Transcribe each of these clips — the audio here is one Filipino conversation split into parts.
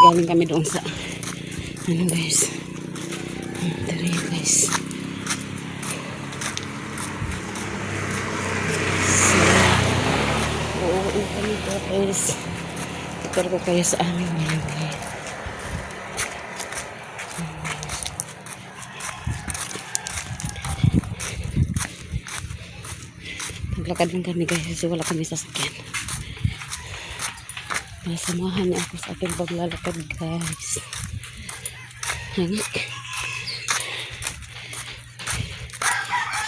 galing kami doon sa ano guys. Tara yun guys. So, uuwi kami guys. Tukar ko kayo sa aming bahay. Naglakad lang kami guys kasi wala kami sasakyan. Nasamahan niya ako sa aking paglalakad guys. Hangik.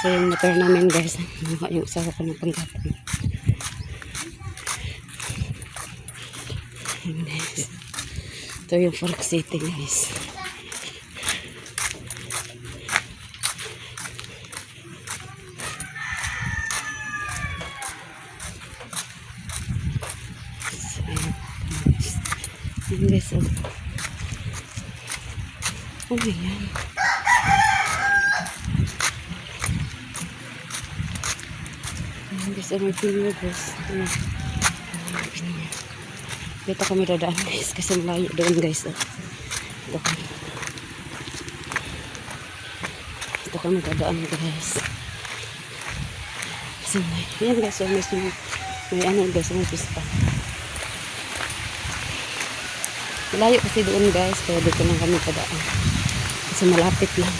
So yung motor namin guys, nakuha yung usawa ko ng panggapon. Ayan, guys. Ito yung Fork City guys. Ayan guys, oh. Oh, ayan. Ayan guys, oh, may guys. Ayan. Ayan. Dito kami dadaan guys, kasi malayo doon guys. Oh. Dito kami. Dito kami dadaan guys. Kasi may, ayan guys, oh, may, may ano guys, may pista. Malayo kasi doon guys, kaya dito lang kami padaan. Kasi malapit lang.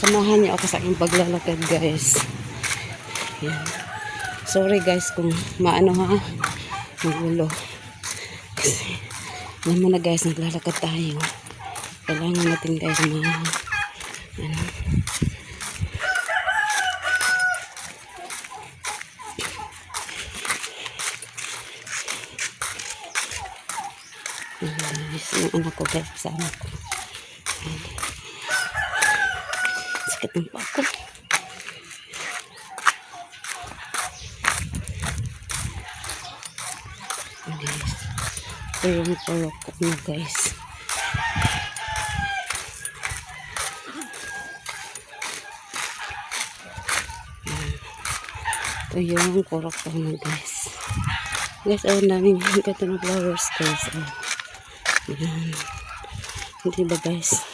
Samahan niyo ako sa aking paglalakad guys. Yan. Sorry guys kung maano ha. Magulo. Kasi alam mo na guys, naglalakad tayo. Kailangan natin guys ma ano, Guys, yung anak ko guys, kasama ko. Ayan. Sakit ng paa ko. Ayan, guys. Ito yung pulok ko na guys. Ito yung kurok ko na guys. Guys, oh, daming ganito ng flowers guys. Oh. Ayan. Hindi ba guys?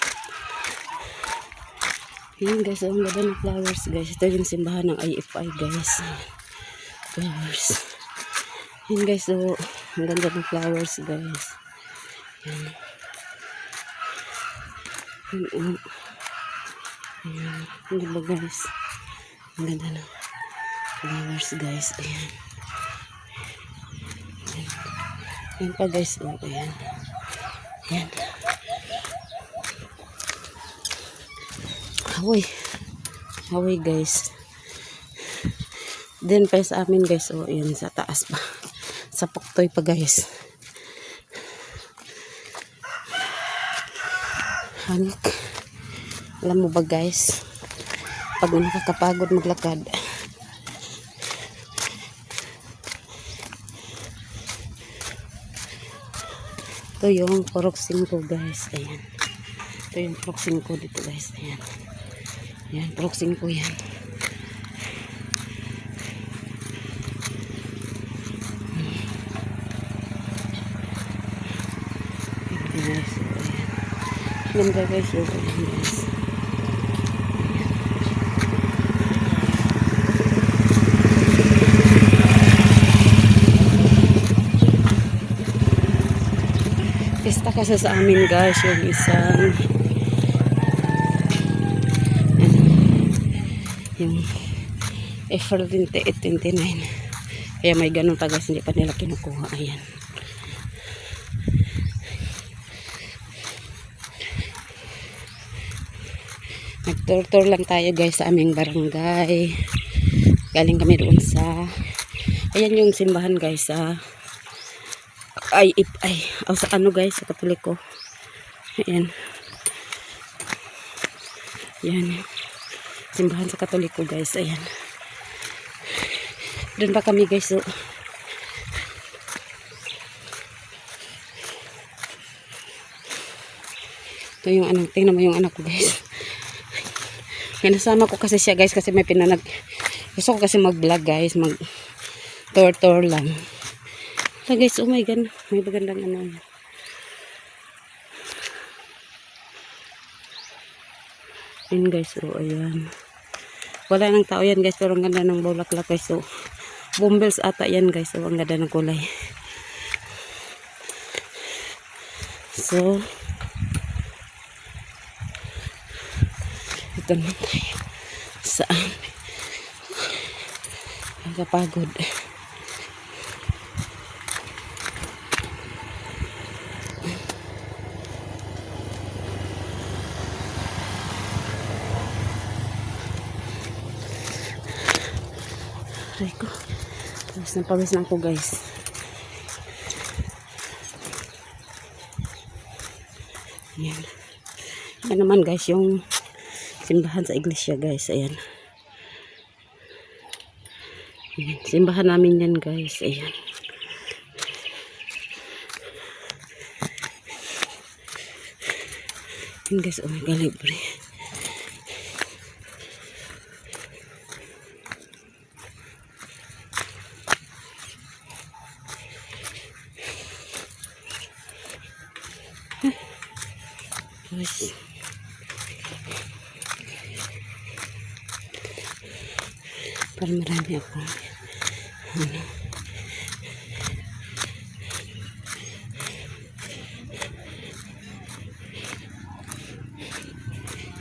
Ayan guys, oh, ang ganda ng flowers guys. Ito yung simbahan ng IFI guys. Ayan. Flowers. Ayan guys, oh, ang ganda ng flowers guys. Ayan. Ayan, oh. Ayan. Hindi ba guys? Ang ganda ng flowers guys. Ayan. Ayan pa guys, oh, ayan. Ayan. Hawoy. Hawoy guys. Then pa sa amin guys, oh, ayan sa taas pa. Sa puktoy pa guys. Hangik. Alam mo ba guys, pag nakakapagod maglakad, Ito yung proxim ko guys. Ayan. Ito yung proxim ko dito guys. Ayan. Ayan, proxim ko yan. Ayan guys. Ayan. Ayan guys. Pista kasi sa amin guys yung isang yung April 28, 29 kaya may ganun pa guys hindi pa nila kinukuha. Ayan. Nagtur-tour lang tayo guys sa aming barangay. Galing kami doon sa ayan yung simbahan guys sa ay, ip, ay, o sa ano guys, sa katoliko. Ayan. Ayan. Simbahan sa katoliko guys, ayan. Doon pa kami guys, so. Ito yung anak, tingnan mo yung anak ko guys. Yan, nasama ko kasi siya guys kasi may pinanag. Gusto ko kasi mag-vlog guys, mag Tour-tour lang. So guys, oh my god. May magandang ano. Yun guys, oh ayan. Wala nang tao yan guys, pero ang ganda ng bulaklak guys. So, bumbles ata yan guys. So, ang ganda ng kulay. So, ito naman tayo. Saan? Nakapagod. Aray ko. Pawis na pawis na ako guys. Ayan. Yan naman guys yung simbahan sa iglesia guys. Ayan. Ayan. Simbahan namin yan guys. Ayan. Ayan guys. Oh my God. Guys. Para marami ako. Ano.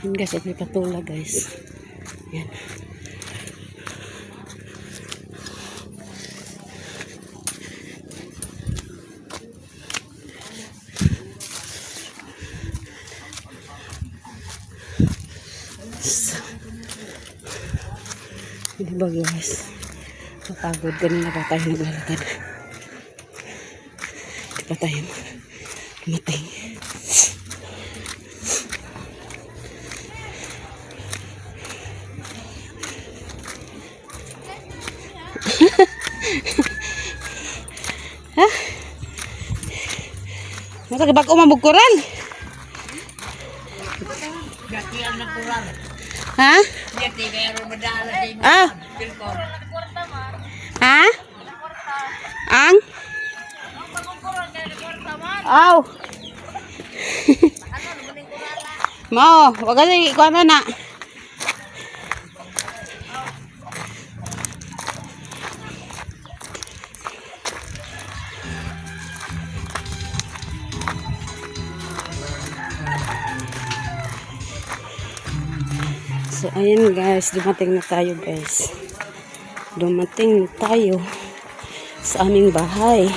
Yan guys, at may patula guys. Yan. Hindi ba guys? Napagod. Ganun na ba tayo naglalakad? Hindi pa tayo mating. ha? Masa kebak umabog koral? Ha? Ah. Ha? Ang? Aw. Mau, wag ka na So, ayan guys, dumating na tayo guys. Dumating na tayo sa aming bahay.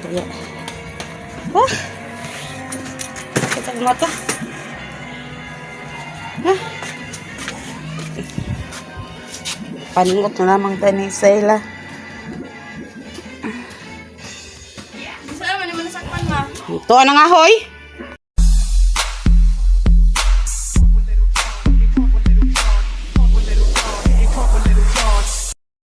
Kaya, ah! Katag mata. Ah! Paningot na lamang tayo ni Sayla. Naman nasakpan ma? Ito na nga hoy.